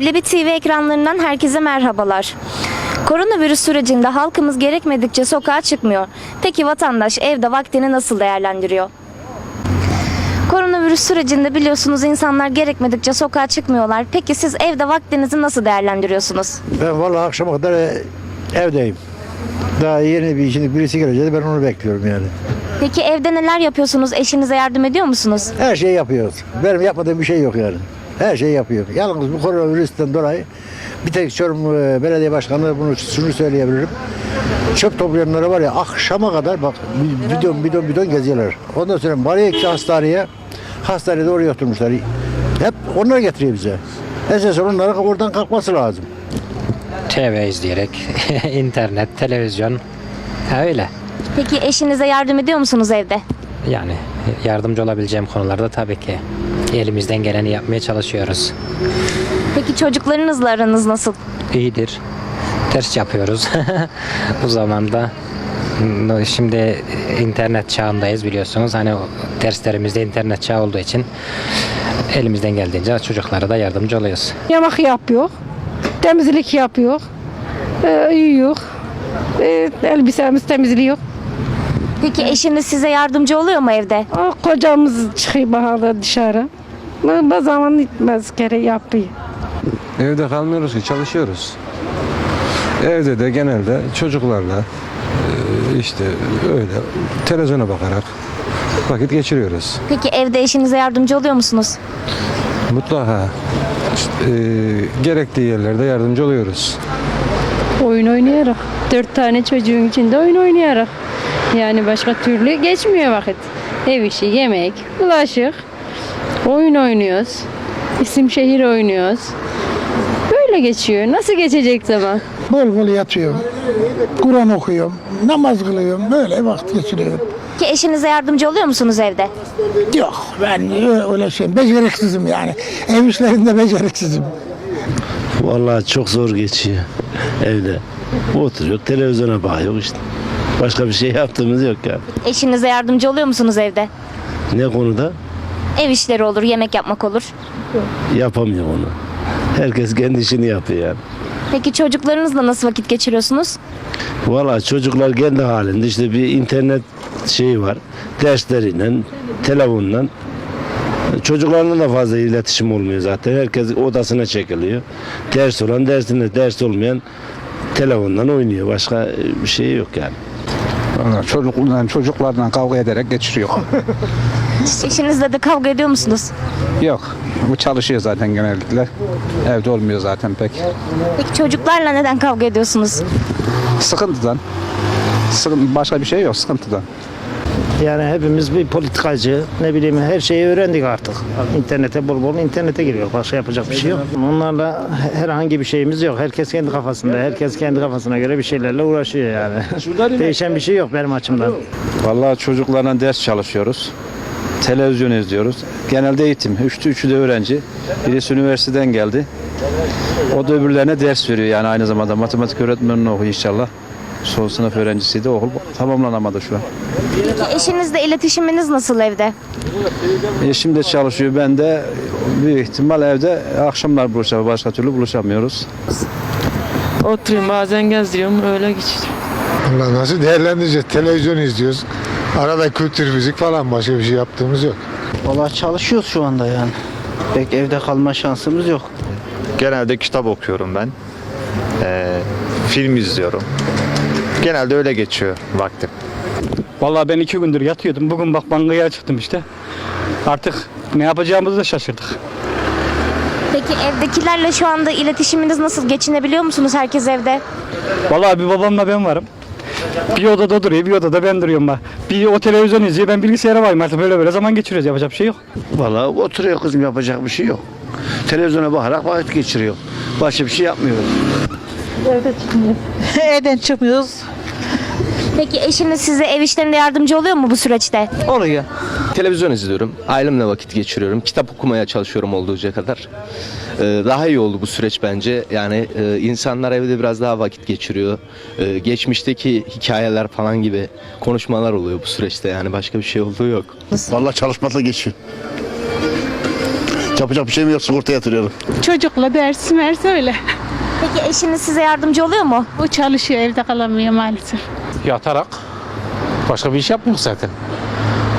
Leblebi TV ekranlarından herkese merhabalar. Koronavirüs sürecinde halkımız gerekmedikçe sokağa çıkmıyor. Peki vatandaş evde vaktini nasıl değerlendiriyor? Koronavirüs sürecinde biliyorsunuz insanlar gerekmedikçe sokağa çıkmıyorlar. Peki siz evde vaktinizi nasıl değerlendiriyorsunuz? Ben vallahi akşama kadar e, evdeyim. Daha yeni bir şimdi birisi gelecek ben onu bekliyorum yani. Peki evde neler yapıyorsunuz? Eşinize yardım ediyor musunuz? Her şeyi yapıyoruz. Benim yapmadığım bir şey yok yani. Her şeyi yapıyor. Yalnız bu koronavirüsten dolayı bir tek Çorum e, Belediye Başkanı bunu şunu söyleyebilirim. Çöp toplayanlara var ya akşama kadar bak bi- bidon bidon bidon geziyorlar. Ondan sonra Mariyekli hastaneye hastanede oraya oturmuşlar. Hep onlar getiriyor bize. Esas onların oradan kalkması lazım. TV izleyerek, internet, televizyon öyle. Peki eşinize yardım ediyor musunuz evde? Yani yardımcı olabileceğim konularda tabii ki elimizden geleni yapmaya çalışıyoruz. Peki çocuklarınızla aranız nasıl? İyidir. Ters yapıyoruz. Bu zamanda şimdi internet çağındayız biliyorsunuz. Hani derslerimizde internet çağı olduğu için elimizden geldiğince çocuklara da yardımcı oluyoruz. Yemek yapıyor, temizlik yapıyor, e, uyuyor, e, elbisemiz temizliyor. Peki eşiniz size yardımcı oluyor mu evde? O kocamız çıkıyor baharda dışarı. Bu zaman gitmez kere yapıyor. Evde kalmıyoruz ki çalışıyoruz. Evde de genelde çocuklarla e, işte öyle televizyona bakarak vakit geçiriyoruz. Peki evde eşinize yardımcı oluyor musunuz? Mutlaka işte, e, gerektiği yerlerde yardımcı oluyoruz. Oyun oynayarak. Dört tane çocuğun içinde oyun oynayarak. Yani başka türlü geçmiyor vakit. Ev işi, yemek, bulaşık. Oyun oynuyoruz. İsim şehir oynuyoruz. Böyle geçiyor. Nasıl geçecek zaman? Bol bol yatıyorum. Kur'an okuyorum. Namaz kılıyorum. Böyle vakit geçiriyorum. Ki eşinize yardımcı oluyor musunuz evde? Yok ben öyle şey beceriksizim yani. Ev işlerinde beceriksizim. Vallahi çok zor geçiyor evde. Oturuyor, televizyona bakıyor işte. Başka bir şey yaptığımız yok yani. Eşinize yardımcı oluyor musunuz evde? Ne konuda? Ev işleri olur, yemek yapmak olur. Yapamıyor onu. Herkes kendi işini yapıyor yani. Peki çocuklarınızla nasıl vakit geçiriyorsunuz? Vallahi çocuklar kendi halinde işte bir internet şeyi var. Dersleriyle, telefonla. Çocuklarla da fazla iletişim olmuyor zaten. Herkes odasına çekiliyor. Ders olan dersine, ders olmayan telefondan oynuyor. Başka bir şey yok yani. Vallahi Çocuklarla, çocuklarla kavga ederek geçiriyor. Eşinizle de kavga ediyor musunuz? Yok. Bu çalışıyor zaten genellikle. Evde olmuyor zaten pek. Peki çocuklarla neden kavga ediyorsunuz? Sıkıntıdan. Sıkıntı, başka bir şey yok sıkıntıdan. Yani hepimiz bir politikacı, ne bileyim her şeyi öğrendik artık. İnternete bol bol internete giriyor. Başka yapacak bir şey yok. Onlarla herhangi bir şeyimiz yok. Herkes kendi kafasında, herkes kendi kafasına göre bir şeylerle uğraşıyor yani. Değişen bir şey yok benim açımdan. Vallahi çocuklarla ders çalışıyoruz. Televizyon izliyoruz. Genelde eğitim. Üçtü üçü de öğrenci. Birisi üniversiteden geldi. O da öbürlerine ders veriyor yani aynı zamanda matematik öğretmenini okuyor inşallah. Son sınıf öğrencisiydi. Okul tamamlanamadı şu an. Peki eşinizle iletişiminiz nasıl evde? Eşim de çalışıyor. Ben de büyük ihtimal evde akşamlar buluşacağız. Başka türlü buluşamıyoruz. Oturuyorum bazen gezdiriyorum öyle geçiyor. Allah nasıl değerlendireceğiz? Televizyon izliyoruz. Arada kültür müzik falan başka bir şey yaptığımız yok. Vallahi çalışıyoruz şu anda yani. Pek evde kalma şansımız yok. Genelde kitap okuyorum ben. Ee, film izliyorum. Genelde öyle geçiyor vaktim. Vallahi ben iki gündür yatıyordum. Bugün bak bankaya çıktım işte. Artık ne yapacağımızı da şaşırdık. Peki evdekilerle şu anda iletişiminiz nasıl? Geçinebiliyor musunuz herkes evde? Vallahi bir babamla ben varım. Bir odada duruyor, bir odada ben duruyorum bak. Bir o televizyon izliyor, ben bilgisayara varım artık böyle böyle zaman geçiriyoruz. Yapacak bir şey yok. Vallahi oturuyor kızım yapacak bir şey yok. Televizyona bakarak vakit geçiriyor. Başka bir şey yapmıyoruz. Evden çıkmıyoruz. Peki eşiniz size ev işlerinde yardımcı oluyor mu bu süreçte? Oluyor. Televizyon izliyorum. Ailemle vakit geçiriyorum. Kitap okumaya çalışıyorum olduğunca kadar. Ee, daha iyi oldu bu süreç bence. Yani e, insanlar evde biraz daha vakit geçiriyor. Ee, geçmişteki hikayeler falan gibi konuşmalar oluyor bu süreçte. Yani başka bir şey olduğu yok. Vallahi çalışmakla geçiyor. Yapacak bir şeyim yok sigorta yatırıyorum. Çocukla ders mers öyle. Peki eşiniz size yardımcı oluyor mu? O çalışıyor evde kalamıyor maalesef. Yatarak. Başka bir iş yapmıyor zaten.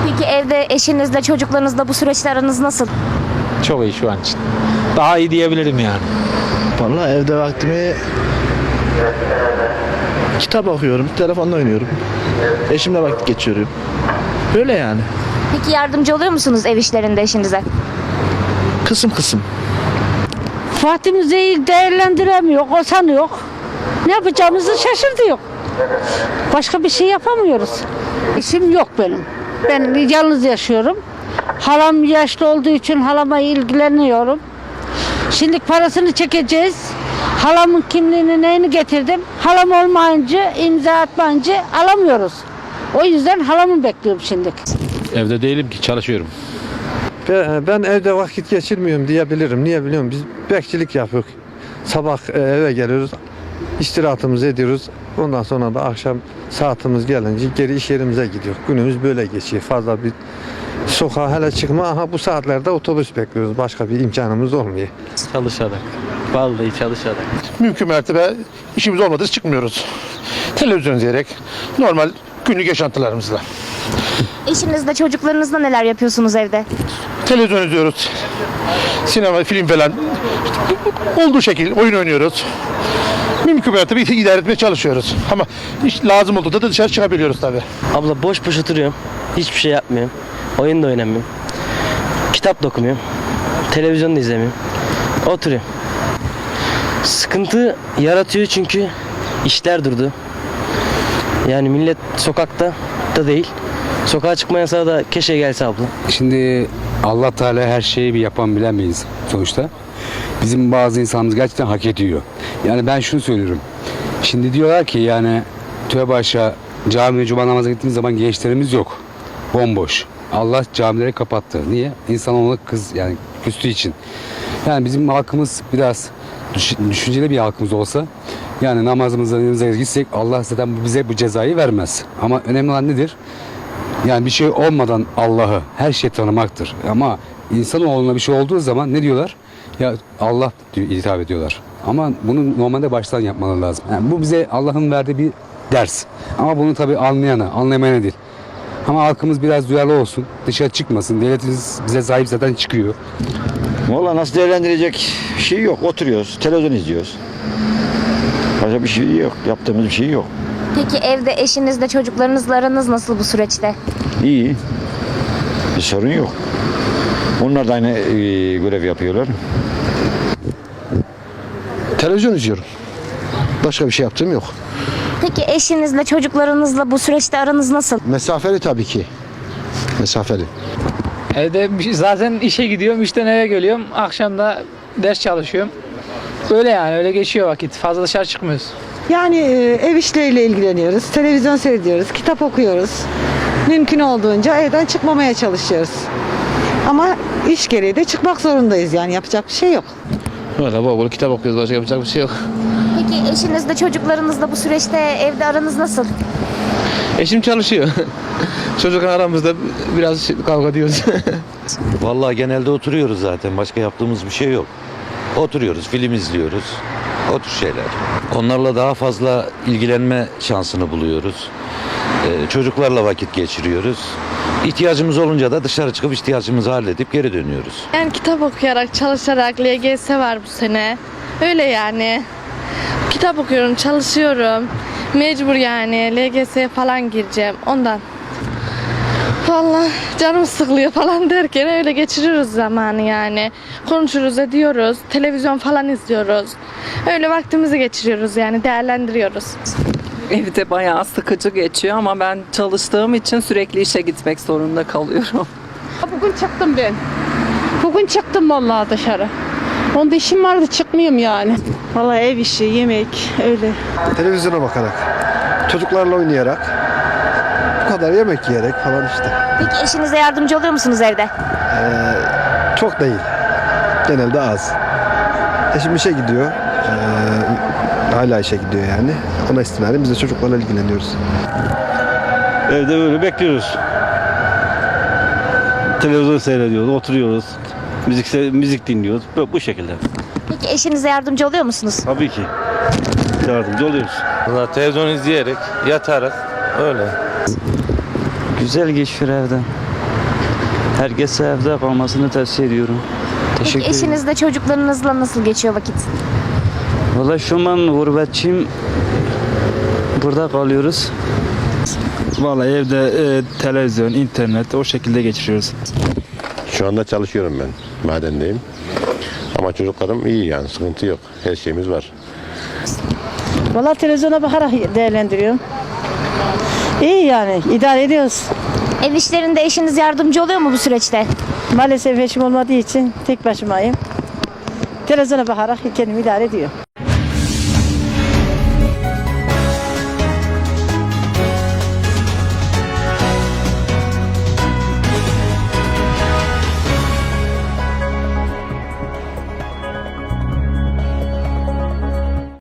Peki evde eşinizle çocuklarınızla bu süreçte aranız nasıl? Çok iyi şu an için. Daha iyi diyebilirim yani. Vallahi evde vaktimi kitap okuyorum, telefonla oynuyorum. Eşimle vakit geçiriyorum. Böyle yani. Peki yardımcı oluyor musunuz ev işlerinde eşinize? Kısım kısım. Vaktimizi iyi değerlendiremiyor, o sanıyor. Ne yapacağımızı şaşırtıyor. Başka bir şey yapamıyoruz. İşim yok benim. Ben yalnız yaşıyorum. Halam yaşlı olduğu için halama ilgileniyorum. Şimdi parasını çekeceğiz. Halamın kimliğini neyini getirdim. Halam olmayınca imza atmayınca alamıyoruz. O yüzden halamı bekliyorum şimdi. Evde değilim ki çalışıyorum. Ben evde vakit geçirmiyorum diyebilirim. Niye biliyor musun? Biz bekçilik yapıyoruz. Sabah e, eve geliyoruz. istirahatımızı ediyoruz. Ondan sonra da akşam saatimiz gelince geri iş yerimize gidiyor. Günümüz böyle geçiyor. Fazla bir sokağa hele çıkma. Aha bu saatlerde otobüs bekliyoruz. Başka bir imkanımız olmuyor. Çalışarak. Vallahi çalışarak. Mümkün mertebe işimiz olmadığı çıkmıyoruz. Televizyon izleyerek normal günlük yaşantılarımızla. Eşinizle çocuklarınızla neler yapıyorsunuz evde? Televizyon izliyoruz. Sinema, film falan. Olduğu şekil oyun oynuyoruz. Mümkün mertebe idare etmeye çalışıyoruz. Ama iş lazım olduğunda da dışarı çıkabiliyoruz tabii. Abla boş boş oturuyorum. Hiçbir şey yapmıyorum. Oyun da oynamıyorum. Kitap da okumuyorum. Televizyon da izlemiyorum. Oturuyorum. Sıkıntı yaratıyor çünkü işler durdu. Yani millet sokakta da değil. Sokağa çıkma yasağı da keşke gelse abla. Şimdi Allah Teala her şeyi bir yapan bilemeyiz sonuçta. Bizim bazı insanımız gerçekten hak ediyor. Yani ben şunu söylüyorum. Şimdi diyorlar ki yani tövbe aşağı camiye cuma namazına gittiğimiz zaman gençlerimiz yok. Bomboş. Allah camileri kapattı. Niye? İnsan ona kız yani küstüğü için. Yani bizim halkımız biraz düş- düşünceli bir halkımız olsa yani namazımıza yanımıza gitsek Allah zaten bize bu cezayı vermez. Ama önemli olan nedir? Yani bir şey olmadan Allah'ı her şey tanımaktır. Ama insanoğluna bir şey olduğu zaman ne diyorlar? Ya Allah diyor, hitap ediyorlar. Ama bunu normalde baştan yapmaları lazım. Yani bu bize Allah'ın verdiği bir ders. Ama bunu tabii anlayana, anlamayana değil. Ama halkımız biraz duyarlı olsun, dışarı çıkmasın. Devletimiz bize sahip zaten çıkıyor. Valla nasıl değerlendirecek bir şey yok. Oturuyoruz, televizyon izliyoruz. Başka bir şey yok. Yaptığımız bir şey yok. Peki evde eşinizle çocuklarınızla aranız nasıl bu süreçte? İyi. Bir sorun yok. Onlar da aynı e, görev yapıyorlar. Televizyon izliyorum. Başka bir şey yaptığım yok. Peki eşinizle çocuklarınızla bu süreçte aranız nasıl? Mesafeli tabii ki. Mesafeli. Evde bir- zaten işe gidiyorum, işten eve geliyorum. Akşam da ders çalışıyorum. Öyle yani, öyle geçiyor vakit. Fazla dışarı çıkmıyoruz. Yani e, ev işleriyle ilgileniyoruz, televizyon seyrediyoruz, kitap okuyoruz. Mümkün olduğunca evden çıkmamaya çalışıyoruz. Ama iş gereği de çıkmak zorundayız yani yapacak bir şey yok. Valla bol bol kitap okuyoruz. Başka yapacak bir şey yok. Peki eşinizle çocuklarınızla bu süreçte evde aranız nasıl? Eşim çalışıyor. Çocuk aramızda biraz kavga ediyoruz. Vallahi genelde oturuyoruz zaten. Başka yaptığımız bir şey yok. Oturuyoruz, film izliyoruz. O tür şeyler. Onlarla daha fazla ilgilenme şansını buluyoruz. Ee, çocuklarla vakit geçiriyoruz. İhtiyacımız olunca da dışarı çıkıp ihtiyacımızı halledip geri dönüyoruz. Yani kitap okuyarak, çalışarak LGS var bu sene. Öyle yani. Kitap okuyorum, çalışıyorum. Mecbur yani LGS'ye falan gireceğim ondan. Vallahi canım sıkılıyor falan derken öyle geçiriyoruz zamanı yani. Konuşuruz, ediyoruz, televizyon falan izliyoruz. Öyle vaktimizi geçiriyoruz yani değerlendiriyoruz. Evde bayağı sıkıcı geçiyor ama ben çalıştığım için sürekli işe gitmek zorunda kalıyorum. Bugün çıktım ben. Bugün çıktım vallahi dışarı. Onda işim vardı çıkmıyorum yani. Vallahi ev işi, yemek öyle. Televizyona bakarak, çocuklarla oynayarak, bu kadar yemek yiyerek falan işte. Peki eşinize yardımcı oluyor musunuz evde? Çok değil. Genelde az. Eşim işe gidiyor. Ee, hala işe gidiyor yani. Ona istinaden biz de çocuklarla ilgileniyoruz. Evde böyle bekliyoruz. Televizyon seyrediyoruz, oturuyoruz. Müzik müzik dinliyoruz. Bu, bu şekilde. Peki eşinize yardımcı oluyor musunuz? Tabii ki. Yardımcı oluyoruz. Valla televizyon izleyerek, yatarak öyle. Güzel geçiyor evde. Herkese evde kalmasını tavsiye ediyorum. Peki eşinizle çocuklarınızla nasıl geçiyor vakit? Valla şu an gurbetçiyim. Burada kalıyoruz. Valla evde e, televizyon, internet o şekilde geçiriyoruz. Şu anda çalışıyorum ben. Madendeyim. Ama çocuklarım iyi yani sıkıntı yok. Her şeyimiz var. Valla televizyona bakarak değerlendiriyorum. İyi yani idare ediyoruz. Ev işlerinde eşiniz yardımcı oluyor mu bu süreçte? Maalesef eşim olmadığı için tek başımayım. Televizyona bakarak kendimi idare ediyorum.